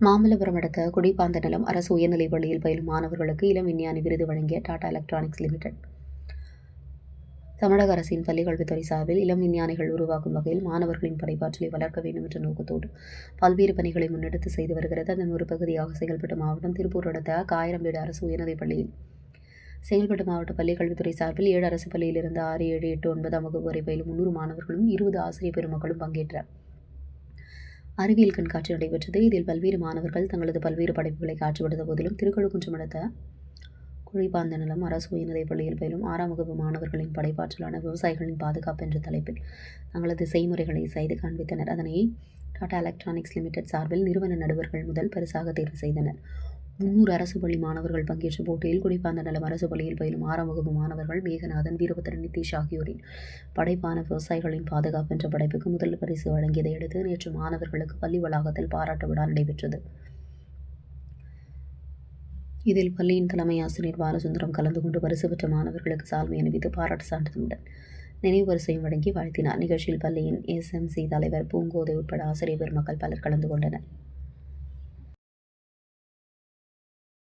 மாமல்லபுரம் அடுத்த குடிபாந்தநிலம் அரசு உயர்நிலைப் பள்ளியில் பயிலும் மாணவர்களுக்கு இளம் விஞ்ஞானி விருது வழங்கிய டாடா எலக்ட்ரானிக்ஸ் லிமிடெட். தமிழக அரசின் பள்ளிக்கல்வித்துறை சார்பில் இளம் விஞ்ஞானிகள் உருவாக்கும் வகையில் மாணவர்களின் படைப்பாற்றலை வளர்க்க வேண்டும் என்ற நோக்கத்தோடு பல்வேறு பணிகளை முன்னெடுத்து செய்து வருகிறது. அதன் ஒரு பகுதியாக செயல்பட்ட மாவட்டம் திருப்பூர் அடுத்த காயிரம்பேடு அரசு உயர்நிலைப் பள்ளியில். செயல்பட்டு மாவட்ட பள்ளிக்கல்வித்துறை சார்பில் ஏழு அரசு பள்ளியிலிருந்து ஆறு ஏழு எட்டு ஒன்பதாம் வகுப்பு வரை பயிலும் முன்னூறு மாணவர்களும் இருபது ஆசிரியர் பெருமக்களும் பங்கேற்றார் அறிவியல் கண்காட்சி நடைபெற்றது. இதில் பல்வேறு மாணவர்கள் தங்களது பல்வேறு படைப்புகளை காட்சிப்படுத்த போதிலும் திருக்கழுக்குன்றம் அடுத்த குழிப்பாந்தநிலம் அரசு உயர்நிலைப் பள்ளியில் பயிலும் ஆறாம் வகுப்பு மாணவர்களின் படைப்பாற்றலான விவசாயிகளின் பாதுகாப்பு என்ற தலைப்பில் தங்களது செய்முறைகளை செய்து காண்பித்தனர். அதனை டாடா எலக்ட்ரானிக்ஸ் லிமிடெட் சார்பில் நிறுவன நடுவர்கள் முதல் பரிசாக தேர்வு செய்தனர். முன்னூறு அரசு பள்ளி மாணவர்கள் பங்கேற்ற போட்டியில் குடிப்பாந்தநிலம் அரசு பள்ளியில் பயிலும் ஆறாம் வகுப்பு மாணவர்கள் மேகநாதன் வீரபத்திரன் நிதிஷ் ஆகியோரின் படைப்பான விவசாயிகளின் பாதுகாப்பு என்ற படைப்புக்கு முதல் பரிசு வழங்கியதை அடுத்து நேற்று மாணவர்களுக்கு பள்ளி வளாகத்தில் பாராட்டு விழா நடைபெற்றது. இதில் பள்ளியின் தலைமை ஆசிரியர் பாலசுந்தரம் கலந்து கொண்டு பரிசு பெற்ற மாணவர்களுக்கு சால்வை அணிவித்து பாராட்டு சான்றிதழுடன் நினைவு பரிசையும் வழங்கி வாழ்த்தினார். நிகழ்ச்சியில் பள்ளியின் எஸ்எம்சி தலைவர் பூங்கோதை உட்பட ஆசிரியர் பெருமக்கள் பலர் கலந்து கொண்டனர்.